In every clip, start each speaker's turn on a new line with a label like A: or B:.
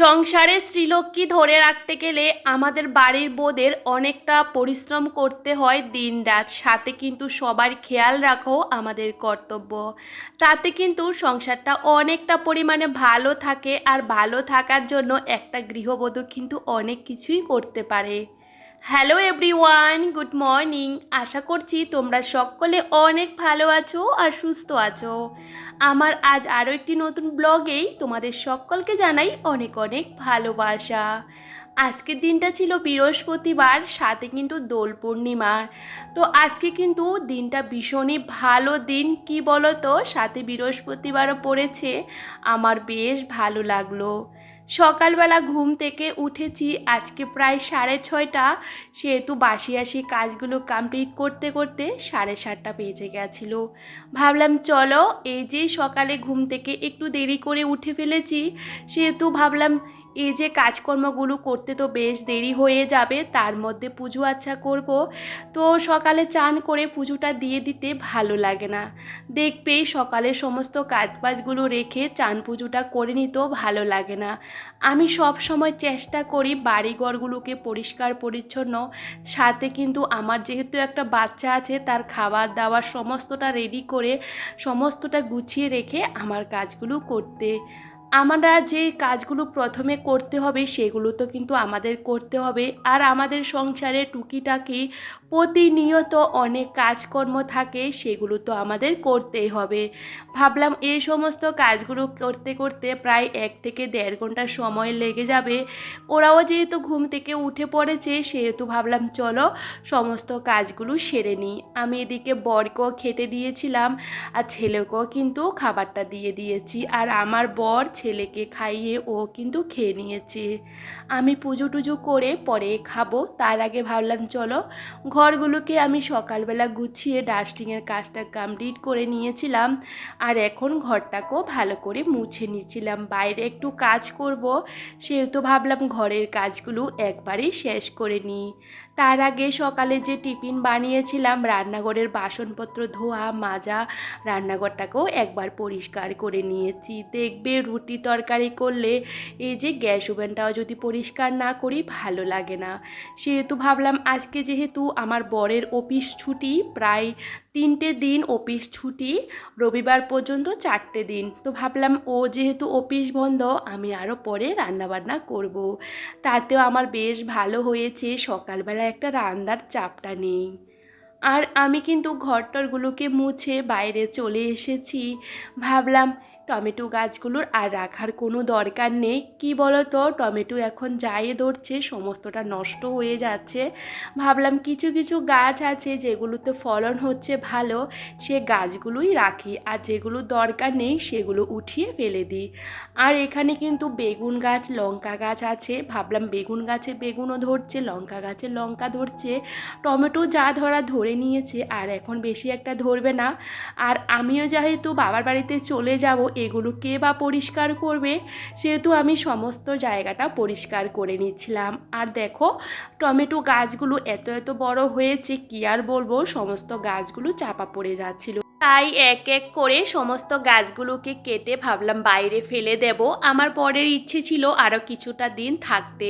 A: সংসারে শ্রীলক্ষ্মী ধরে রাখতে গেলে আমাদের বাড়ির বোদের অনেকটা পরিশ্রম করতে হয় দিন রাত সাথে কিন্তু সবার খেয়াল রাখাও আমাদের কর্তব্য। তাতে কিন্তু সংসারটা অনেকটা পরিমাণে ভালো থাকে আর ভালো থাকার জন্য একটা গৃহবধূ কিন্তু অনেক কিছুই করতে পারে। হ্যালো এভরিওয়ান গুড মর্নিং আশা করছি তোমরা সকলে অনেক ভালো আছো আর সুস্থ আছো। আমার আজ আরও একটি নতুন ব্লগেই তোমাদের সকলকে জানাই অনেক অনেক ভালোবাসা। আজকের দিনটা ছিল বৃহস্পতিবার, সাথে কিন্তু দোল পূর্ণিমার তো আজকে কিন্তু দিনটা ভীষণই ভালো দিন, কি বলো তো সাথে বৃহস্পতিবারও পড়েছে। আমার বেশ ভালো লাগল। সকালবেলা ঘুম থেকে উঠেছি। আজকে প্রায় সাড়ে ছয়টা। সেহেতু বাসি আসি কাজগুলো কমপ্লিট করতে করতে সাড়ে সাতটা বেজে গেছিল। ভাবলাম, চলো, এই যে সকালে ঘুম থেকে একটু দেরি করে উঠে ফেলেছি, সেহেতু ভাবলাম এই যে কাজকর্মগুলো করতে তো বেশ দেরি হয়ে যাবে, তার মধ্যে পুজো আচ্ছা করব। তো সকালে চান করে পুজোটা দিয়ে দিতে ভালো লাগে না। দেখবে সকালে সমস্ত কাজবাজগুলো রেখে চান পুজোটা করে নিতেও ভালো লাগে না। আমি সব সময় চেষ্টা করি বাড়িঘরগুলোকে পরিষ্কার পরিচ্ছন্ন, সাথে কিন্তু আমার যেহেতু একটা বাচ্চা আছে, তার খাবার দাবার সমস্তটা রেডি করে, সমস্তটা গুছিয়ে রেখে আমার কাজগুলো করতে আমরা যে কাজগুলো প্রথমে করতে হবে সেগুলো তো কিন্তু আমাদের করতে হবে। আর আমাদের সংসারে টুকিটাকি প্রতিনিয়ত অনেক কাজকর্ম থাকে, সেগুলো তো আমাদের করতেই হবে। ভাবলাম এই সমস্ত কাজগুলো করতে করতে প্রায় এক থেকে দেড় ঘণ্টা সময় লেগে যাবে। ওরাও যেহেতু ঘুম থেকে উঠে পড়েছে, সেহেতু ভাবলাম চলো সমস্ত কাজগুলো সেরে নিই। আমি এদিকে বরকেও খেতে দিয়েছিলাম আর ছেলেকেও কিন্তু খাবারটা দিয়ে দিয়েছি। আর আমার বর ছেলেকে খাইয়ে ও কিন্তু খেয়ে নিয়েছে। আমি পুজো টুজো করে পরে খাব, তার আগে ভাবলাম, চলো, ঘরগুলোকে আমি সকালবেলা গুছিয়ে ডাস্টিংয়ের কাজটা কমপ্লিট করে নিয়েছিলাম, আর এখন ঘরটাকেও ভালো করে মুছে নিয়েছিলাম। বাইরে একটু কাজ করব, সেহেতু ভাবলাম ঘরের কাজগুলো একবারেই শেষ করে নিই। তার আগে সকালে যে টিফিন বানিয়েছিলাম, রান্নাঘরের বাসনপত্র ধোয়া, মাজা, রান্নাঘরটাকেও একবার পরিষ্কার করে নিয়েছি। দেখবে রুটি তরকারি করলে এই যে গ্যাস ওভেনটাও যদি পরিষ্কার না করি ভালো লাগে না। সেহেতু ভাবলাম আজকে যেহেতু আমার বরের অফিস ছুটি, প্রায় তিনটে দিন অফিস ছুটি, রবিবার পর্যন্ত চারটে দিন। তো ভাবলাম, ও যেহেতু অফিস বন্ধ, আমি আরও পরে রান্নাবান্না করব। তাতেও আমার বেশ ভালো হয়েছে, সকালবেলা একটা রান্নার চাপটা নেই। আর আমি কিন্তু ঘরটরগুলোকে মুছে বাইরে চলে এসেছি। ভাবলাম টমেটো গাছগুলোর আর রাখার কোনো দরকার নেই। কি বলো তো টমেটো এখন যাই ধরছে, সমস্তটা নষ্ট হয়ে যাচ্ছে। ভাবলাম কিছু কিছু গাছ আছে যেগুলোতে ফলন হচ্ছে ভালো, সে গাছগুলোই রাখি। আর যেগুলো দরকার নেই, সেগুলো উঠিয়ে ফেলে দিই। আর এখানে কিন্তু বেগুন গাছ, লঙ্কা গাছ আছে। ভাবলাম বেগুন গাছে বেগুনও ধরছে, লঙ্কা গাছে লঙ্কা ধরছে। টমেটো যা ধরা ধরে নিয়েছে, আর এখন বেশি একটা ধরবে না। আর আমিও যেহেতু বাবার বাড়িতে চলে যাব এগুলো কে বা পরিষ্কার করবে সেহেতু আমি সমস্ত জায়গাটা পরিষ্কার করে নিচ্ছিলাম। আর দেখো, টমেটো গাছগুলো এত এত বড় হয়েছে, কি আর বলব? সমস্ত গাছগুলো চাপা পড়ে যাচ্ছিল। তাই এক এক করে সমস্ত গাছগুলোকে কেটে ভাবলাম বাইরে ফেলে দেব। আমার পরের ইচ্ছে ছিল আরও কিছুটা দিন থাকতে।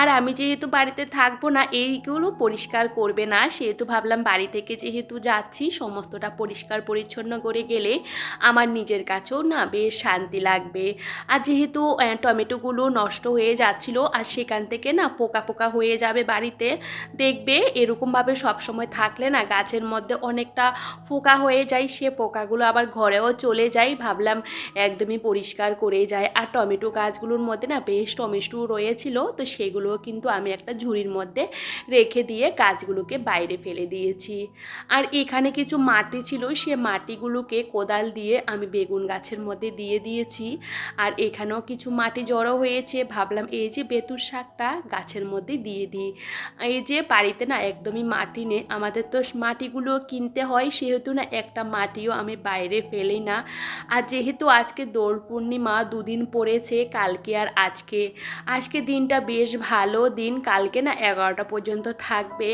A: আর আমি যেহেতু বাড়িতে থাকব না, এইগুলো পরিষ্কার করবে না। সেহেতু ভাবলাম বাড়ি থেকে যেহেতু যাচ্ছি, সমস্তটা পরিষ্কার পরিচ্ছন্ন করে গেলে আমার নিজের কাছেও না বেশ শান্তি লাগবে। আর যেহেতু টমেটোগুলো নষ্ট হয়ে যাচ্ছিল, আর সেখান থেকে না পোকা পোকা হয়ে যাবে বাড়িতে, দেখবে এরকমভাবে সবসময় থাকলে না গাছের মধ্যে অনেকটা পোকা হয়ে যায় সে পোকাগুলো আবার ঘরেও চলে যায়। ভাবলাম একদমই পরিষ্কার করে যায়। আর টমেটো গাছগুলোর মধ্যে না বেশ টমেটো রয়েছিল, তো সেগুলোও কিন্তু আমি একটা ঝুড়ির মধ্যে রেখে দিয়ে গাছগুলোকে বাইরে ফেলে দিয়েছি। আর এখানে কিছু মাটি ছিল, সে মাটিগুলোকে কোদাল দিয়ে আমি বেগুন গাছের মধ্যে দিয়ে দিয়েছি। আর এখানেও কিছু মাটি জড়ো হয়েছে, ভাবলাম এই যে বেতুর শাকটা গাছের মধ্যে দিয়ে দিই। এই যে বাড়িতে না একদমই মাটি নেই, আমাদের তো মাটিগুলো কিনতে হয়, সেহেতু না একটা মাটিও আমি বাইরে ফেলি না। আর যেহেতু আজকে দোল পূর্ণিমা, দুদিন পড়েছে, কালকে আর আজকে। আজকে দিনটা বেশ ভালো দিন, কালকে না এগারোটা পর্যন্ত থাকবে।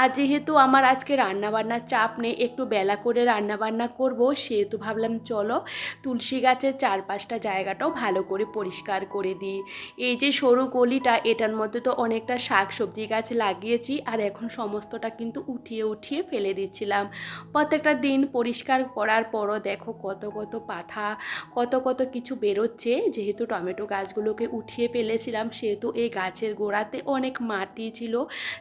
A: আর যেহেতু আমার আজকে রান্নাবান্নার চাপ নেই, একটু বেলা করে রান্নাবান্না করব, সেহেতু ভাবলাম চলো তুলসী গাছের চারপাশটা জায়গাটাও ভালো করে পরিষ্কার করে দিই। এই যে সরু গলিটা এটার মধ্যে তো অনেকটা শাক সবজি গাছ লাগিয়েছি, আর এখন সমস্তটা কিন্তু উঠিয়ে উঠিয়ে ফেলে দিচ্ছিলাম। প্রত্যেকটা দিন পরিষ্কার করার পরও দেখো কত কত পাতা কত কত কিছু বেরোচ্ছে। যেহেতু টমেটো গাছগুলোকে উঠিয়ে ফেলেছিলাম, সেহেতু এই গাছের গোড়াতে অনেক মাটি ছিল,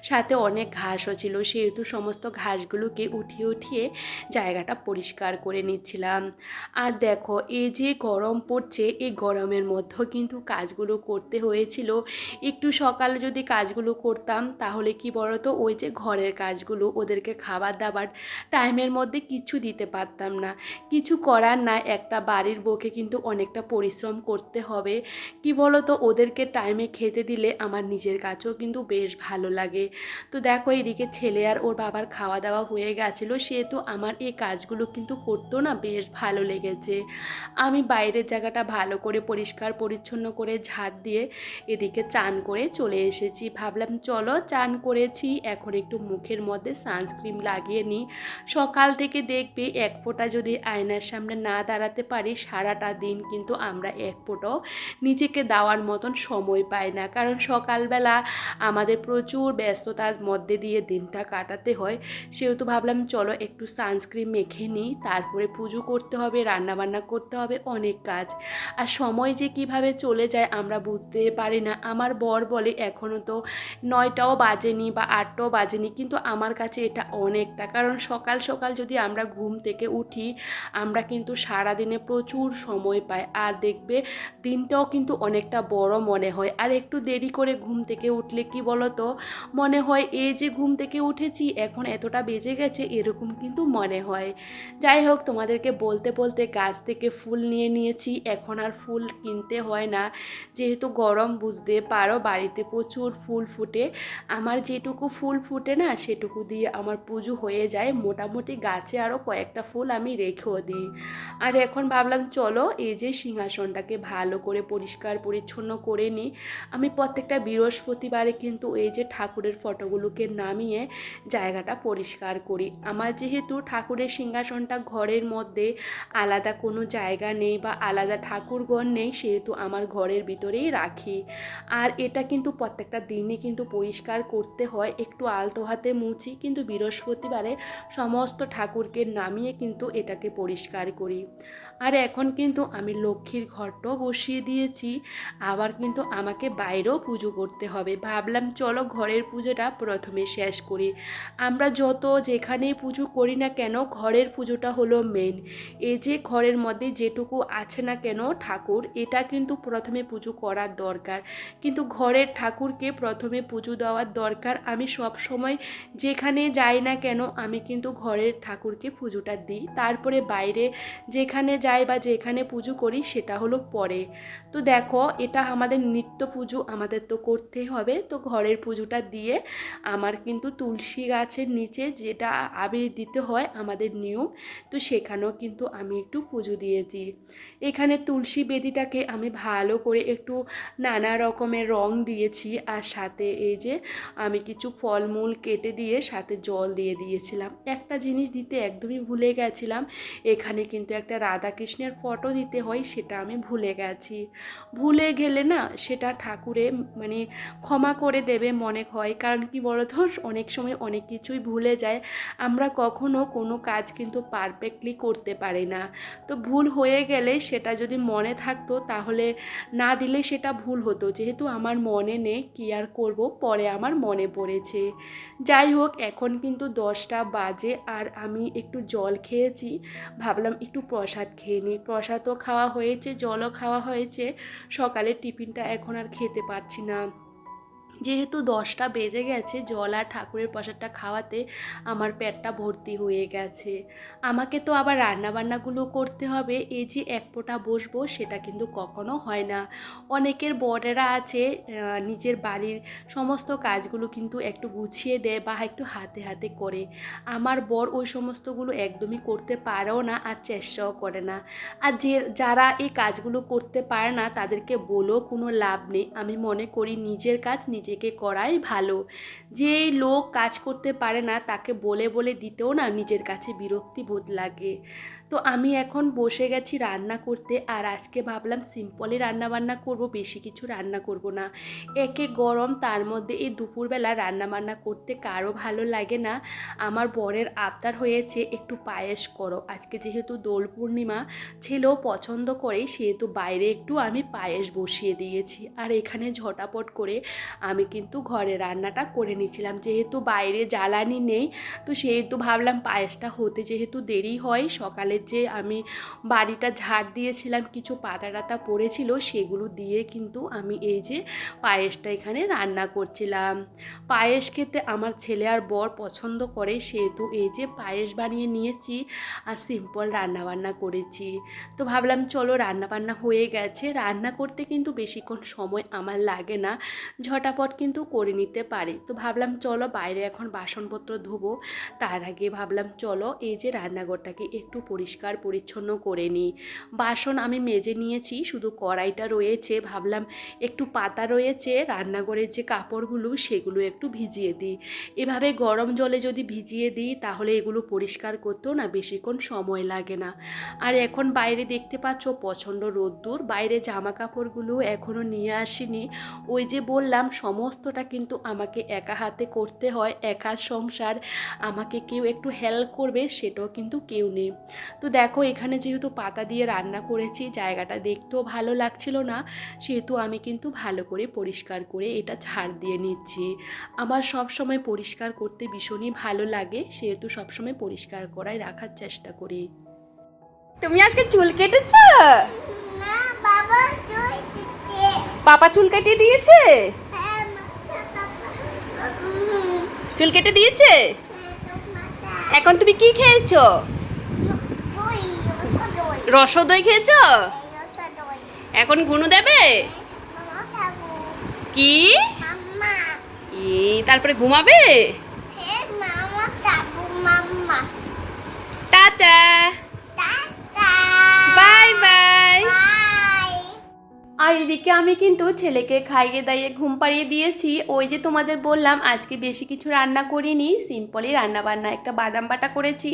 A: সাথে অনেক ঘাসও ছিল। সেহেতু সমস্ত ঘাসগুলোকে উঠিয়ে উঠিয়ে জায়গাটা পরিষ্কার করে নিচ্ছিলাম। আর দেখো, এই যে গরম পড়ছে, এই গরমের মধ্যেও কিন্তু কাজগুলো করতে হয়েছিল। একটু সকালে যদি কাজগুলো করতাম, তাহলে কি বলতো, ওই যে ঘরের কাজগুলো, ওদেরকে খাবার দাবার টাইমের মধ্যে কিছু দিতে পারতাম না। কিছু করার না একটা বাড়ির বউকে কিন্তু অনেকটা পরিশ্রম করতে হবে। কি বলতো, ওদেরকে টাইমে খেতে দিলে আমার নিজের কাছেও কিন্তু বেশ ভালো লাগে। তো দেখো, এদিকে ছেলে আর ওর বাবার খাওয়া দাওয়া হয়ে গেছিল। সেহেতু আমার এই কাজগুলো কিন্তু করতো না বেশ ভালো লেগেছে। আমি বাইরের জায়গাটা ভালো করে পরিষ্কার পরিচ্ছন্ন করে ঝাড় দিয়ে এদিকে চান করে চলে এসেছি। ভাবলাম, চলো চান করেছি। এখন একটু মুখের মধ্যে সানস্ক্রিন লাগিয়ে নিই। সকাল থেকে দেখবে এক ফোঁটা যদি আয়নার সামনে না দাঁড়াতে পারি, সারাটা দিন কিন্তু আমরা এক ফোঁটাও নিজেকে দেওয়ার মতন সময় পাই না। কারণ সকালবেলা আমাদের প্রচুর ব্যস্ততার মধ্যে দিয়ে দিনটা কাটাতে হয়। সেহেতু ভাবলাম, চলো একটু সানস্ক্রিন মেখে নিই, তারপরে পুজো করতে হবে, রান্নাবান্না করতে হবে, অনেক কাজ। আর সময় যে কীভাবে চলে যায় আমরা বুঝতে পারি না। আমার বর বলে এখনও তো নয়টাও বাজেনি বা আটটাও বাজেনি। কিন্তু আমার কাছে এটা অনেকটা। কারণ সকাল সকাল যদি আমরা ঘুম থেকে উঠি। আমরা কিন্তু সারাদিনে প্রচুর সময় পাই আর দেখবে দিনটাও কিন্তু অনেকটা বড় মনে হয়। আর একটু দেরি করে ঘুম থেকে উঠলে কি বলতো? মনে হয় এই যে ঘুম থেকে উঠেছি, এখন এতটা বেজে গেছে, এরকম কিন্তু মনে হয়। যাই হোক, তোমাদেরকে বলতে বলতে গাছ থেকে ফুল নিয়ে নিয়েছি। এখন আর ফুল কিনতে হয় না। যেহেতু গরম, বুঝতে পারো, বাড়িতে প্রচুর ফুল ফুটে। আমার যেটুকু ফুল ফুটে না, সেটুকু দিয়ে আমার পুজো হয়ে যায়। মোটামুটি গাছে আরও কয়েকটা ফুল আমি রেখেও দিই। আর এখন ভাবলাম, চলো এই যে সিংহাসনটাকে ভালো করে পরিষ্কার, পরিচ্ছন্ন করে নিই। আমি প্রত্যেকটা বৃহস্পতিবারে কিন্তু এই যে ঠাকুরের ফটোগুলোকে নামিয়ে জায়গাটা পরিষ্কার করি। আমার যেহেতু ঠাকুরের সিংহাসনটা ঘরের মধ্যে আলাদা কোনো জায়গা নেই বা আলাদা ঠাকুরগণ নেই, সেহেতু আমার ঘরের ভিতরেই রাখি। আর এটা কিন্তু প্রত্যেকটা দিনই কিন্তু পরিষ্কার করতে হয়। একটু আলতো হাতে মুছি, কিন্তু বৃহস্পতিবারে সমস্ত ঠাকুরকে নামিয়ে কিন্তু এটাকে পরিষ্কার করি। আর এখন কিন্তু আমি লক্ষ্মীর ঘরটাও বসিয়ে দিয়েছি। আবার কিন্তু আমাকে বাইরেও পুজো করতে হবে। ভাবলাম, চলো ঘরের পুজোটা প্রথমে শেষ করি। আমরা যত যেখানেই পুজো করি না কেন, ঘরের পুজোটা হলো মেন এই যে ঘরের মধ্যে যেটুকু আছে না কেন, ঠাকুর, এটা কিন্তু প্রথমে পুজো করার দরকার। কিন্তু ঘরের ঠাকুরকে প্রথমে পুজো দেওয়ার দরকার। আমি সব সময় যেখানে যাই না কেন, আমি কিন্তু ঘরের ঠাকুরকে পুজোটা দিই। তারপরে বাইরে যেখানে যাই বা যেখানে পুজো করি সেটা হলো পরে। তো দেখো, এটা আমাদের নিত্য পুজো, আমাদের তো করতেই হবে। তো ঘরের পুজোটা দিয়ে আমার কিন্তু তুলসী গাছের নিচে যেটা আবির দিতে হয় আমাদের নিয়ম, তো সেখানেও কিন্তু আমি একটু পুজো দিয়ে দিই। এখানে তুলসী বেদিটাকে আমি ভালো করে একটু নানা রকমের রং দিয়েছি আর সাথে এই যে আমি কিছু ফলমূল কেটে দিয়ে সাথে জল দিয়ে দিয়েছিলাম। একটা জিনিস দিতে একদমই ভুলে গেছিলাম, এখানে কিন্তু একটা রাধাকৃষ্ণের ফটো দিতে হয়, সেটা আমি ভুলে গেছি। ভুলে গেলে না, সেটা ঠাকুরে মানে ক্ষমা করে দেবে মনে হয়। কারণ কি বলতো, অনেক সময় অনেক কিছুই ভুলে যায়। আমরা কখনো কোনো কাজ কিন্তু পারফেক্টলি করতে পারি না। তো ভুল হয়ে গেলে সেটা যদি মনে থাকতো, তাহলে না দিলে সেটা ভুল হতো। যেহেতু আমার মনে নেই কী আর করব, পরে আমার মনে পড়েছে। যাই হোক, এখন কিন্তু দশটা বাজে আর আমি একটু জল খেয়েছি। ভাবলাম একটু প্রসাদ খেয়ে নিই। প্রসাদও খাওয়া হয়েছে, জলও খাওয়া হয়েছে। সকালে টিফিনটা এখন আর খেতে পারছি না। যেহেতু দশটা বেজে গেছে, জল আর ঠাকুরের প্রসাদটা খাওয়াতে আমার পেটটা ভর্তি হয়ে গেছে। আমাকে তো আবার রান্নাবান্নাগুলো করতে হবে এই যে এক ফোঁটা বসবো সেটা কিন্তু কখনো হয় না। অনেকের বরেরা আছে নিজের বাড়ির সমস্ত কাজগুলো কিন্তু একটু গুছিয়ে দেয় বা একটু হাতে হাতে করে। আমার বর ওই সমস্তগুলো একদমই করতে পারেও না আর চেষ্টাও করে না। আর যে, যারা এই কাজগুলো করতে পারে না তাদেরকে বলেও কোনো লাভ নেই। আমি মনে করি নিজের কাজ নিজেকে করাই ভালো। যে লোক কাজ করতে পারে না, তাকে বলে বলে দিতেও না নিজের কাছে বিরক্তি বোধ লাগে। তো আমি এখন বসে গেছি রান্না করতে আর আজকে ভাবলাম সিম্পলই রান্না বান্না করব, বেশি কিছু রান্না করব না। একে গরম, তার মধ্যে এই দুপুরবেলা রান্না বান্না করতে কারও ভালো লাগে না। আমার বরের আবদার হয়েছে একটু পায়েস করো। আজকে যেহেতু দোল পূর্ণিমা, ছেলেও পছন্দ করে, সেহেতু বাইরে একটু আমি পায়েস বসিয়ে দিয়েছি। আর এখানে ঝটাপট করে আমি কিন্তু ঘরে রান্নাটা করে নিয়েছিলাম। যেহেতু বাইরে জ্বালানি নেই, তো সেহেতু ভাবলাম পায়েসটা হতে যেহেতু দেরি হয়, সকালে যে আমি বাড়িটা ঝাড় দিয়েছিলাম, কিছু পাতা টাতা পড়েছিল, সেগুলো দিয়ে কিন্তু আমি এই যে পায়েসটা এখানে রান্না করছিলাম। পায়েস খেতে আমার ছেলে আর বর পছন্দ করে, সেহেতু এই যে পায়েস বানিয়ে নিয়েছি আর সিম্পল রান্নাবান্না করেছি। তো ভাবলাম, চলো রান্নাবান্না হয়ে গেছে। রান্না করতে কিন্তু বেশিক্ষণ সময় আমার লাগে না, ঝটাপট কিন্তু করে নিতে পারি। তো ভাবলাম, চলো বাইরে এখন বাসনপত্র ধোবো। তার আগে ভাবলাম, চলো এই যে রান্নাঘরটাকে একটু পরিষ্কার পরিচ্ছন্ন করে নিই। বাসন আমি মেজে নিয়েছি, শুধু কড়াইটা রয়েছে, ভাবলাম একটু পাতা রয়েছে, রান্নাঘরের যে কাপড়গুলো সেগুলো একটু ভিজিয়ে দিই। এভাবে গরম জলে যদি ভিজিয়ে দিই, তাহলে এগুলো পরিষ্কার করতেও না বেশিক্ষণ সময় লাগে না। আর এখন বাইরে দেখতে পাচ্ছ প্রচণ্ড রোদ্দুর, বাইরে জামা কাপড়গুলো এখনও নিয়ে আসিনি। ওই যে বললাম, সমস্তটা কিন্তু আমাকে একা হাতে করতে হয়, একার সংসার, আমাকে কেউ একটু হেল্প করবে, সেটাও কিন্তু কেউ নেই। তো দেখো এখানে যেহেতু পাতা দিয়ে রান্না করেছি জায়গাটা দেখতেও ভালো লাগছিল না। সেহেতু আমি কিন্তু ভালো করে পরিষ্কার করে এটা ঝাড় দিয়ে নিচ্ছি। আমার সব সময় পরিষ্কার করতে ভীষণই ভালো লাগে। সেহেতু সবসময় পরিষ্কার করাই রাখার চেষ্টা করি।
B: তুমি আজকে চুল কেটেছ?
C: বাবা
B: পাপা চুল কেটে দিয়েছে?
C: হ্যাঁ
B: চুল কেটে দিয়েছে?
C: হ্যাঁ
B: এখন তুমি কি খেয়েছো? রসদই খেয়েছো? এখন গুনু দেবে? কি? তারপরে ঘুমাবে? টাটা। Bye bye.
A: আর এদিকে আমি কিন্তু ছেলেকে খাইয়ে দাইয়ে ঘুম পাড়িয়ে দিয়েছি। ওই যে তোমাদের বললাম, আজকে বেশি কিছু রান্না করিনি, সিম্পলি রান্না বান্না একটা বাদাম বাটা করেছি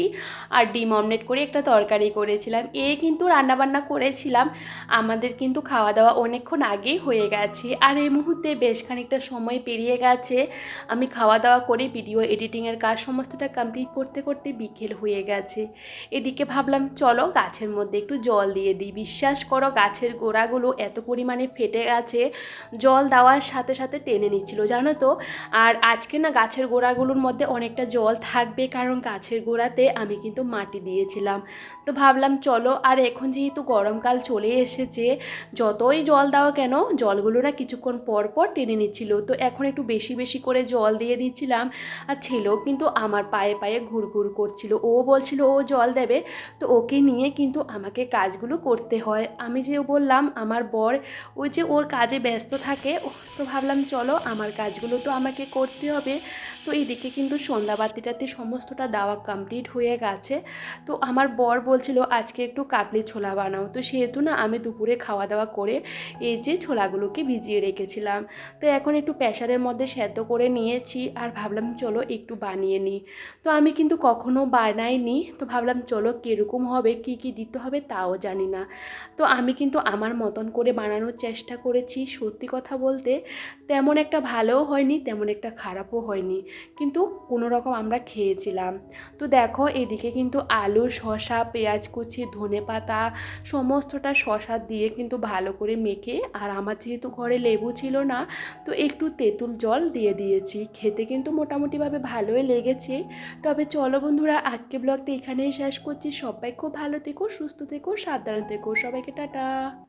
A: আর ডিম অমলেট করে একটা তরকারি করেছিলাম। এ কিন্তু রান্না বান্না করেছিলাম। আমাদের কিন্তু খাওয়া দাওয়া অনেকক্ষণ আগেই হয়ে গেছে আর এই মুহূর্তে বেশ খানিকটা সময় পেরিয়ে গেছে। আমি খাওয়া দাওয়া করে ভিডিও এডিটিংয়ের কাজ সমস্তটা কমপ্লিট করতে করতে বিকেল হয়ে গেছে। এদিকে ভাবলাম, চলো গাছের মধ্যে একটু জল দিয়ে দিই। বিশ্বাস করো, গাছের গোড়াগুলো এত পরিমাণে ফেটে গেছে, জল দেওয়ার সাথে সাথে টেনে নিচ্ছিল, জানো তো? আর আজকে না গাছের গোড়াগুলোর মধ্যে অনেকটা জল থাকবে, কারণ গাছের গোড়াতে আমি কিন্তু মাটি দিয়েছিলাম। তো ভাবলাম চলো, আর এখন যেহেতু গরমকাল চলে এসেছে, যতই জল দাও কেন, জলগুলো না কিছুক্ষণ পর পর টেনে নিচ্ছিল। তো এখন একটু বেশি বেশি করে জল দিয়ে দিচ্ছিলাম, আর ছেলেও কিন্তু আমার পায়ে পায়ে ঘুরঘুর করছিল। ও বলছিল, ও জল দেবে। তো ওকে নিয়ে কিন্তু আমাকে কাজগুলো করতে হয়। আমি যে বললাম, আমার বর ওই যে ওর কাজে ব্যস্ত থাকে তো ভাবলাম চলো আমার কাজগুলো তো আমাকে করতে হবে। তো এইদিকে কিন্তু সন্ধ্যাবাতিটাতে সমস্তটা দেওয়া কমপ্লিট হয়ে গেছে। তো আমার বর বলছিল, আজকে একটু কাবলি ছোলা বানাও। তো সেহেতু না আমি দুপুরে খাওয়া দাওয়া করে এই যে ছোলাগুলোকে ভিজিয়ে রেখেছিলাম। তো এখন একটু প্রেশারের মধ্যে সেদ্ধ করে নিয়েছি আর ভাবলাম চলো একটু বানিয়ে নিই। তো আমি কিন্তু কখনো বানাইনি। তো ভাবলাম চলো কীরকম হবে, কি কি দিতে হবে তাও জানি না। তো আমি কিন্তু আমার মতন করে বানানোর চেষ্টা করেছি। সত্যি কথা বলতে তেমন একটা ভালোও হয়নি, তেমন একটা খারাপও হয়নি। কিন্তু কোনো রকম আমরা খেয়েছিলাম। তো দেখো, এদিকে কিন্তু আলু, শসা, পেঁয়াজ কুচি, ধনে পাতা সমস্তটা শসা দিয়ে কিন্তু ভালো করে মেখে আর আমার যেহেতু ঘরে লেবু ছিল না, তো একটু তেঁতুল জল দিয়ে দিয়েছি। খেতে কিন্তু মোটামুটিভাবে ভালোই লেগেছে। তবে চলো বন্ধুরা, আজকে ব্লগটা এখানেই শেষ করছি। সবাই খুব ভালো থেকো, সুস্থ থেকো, সাবধান থেকো। সবাইকে টাটা।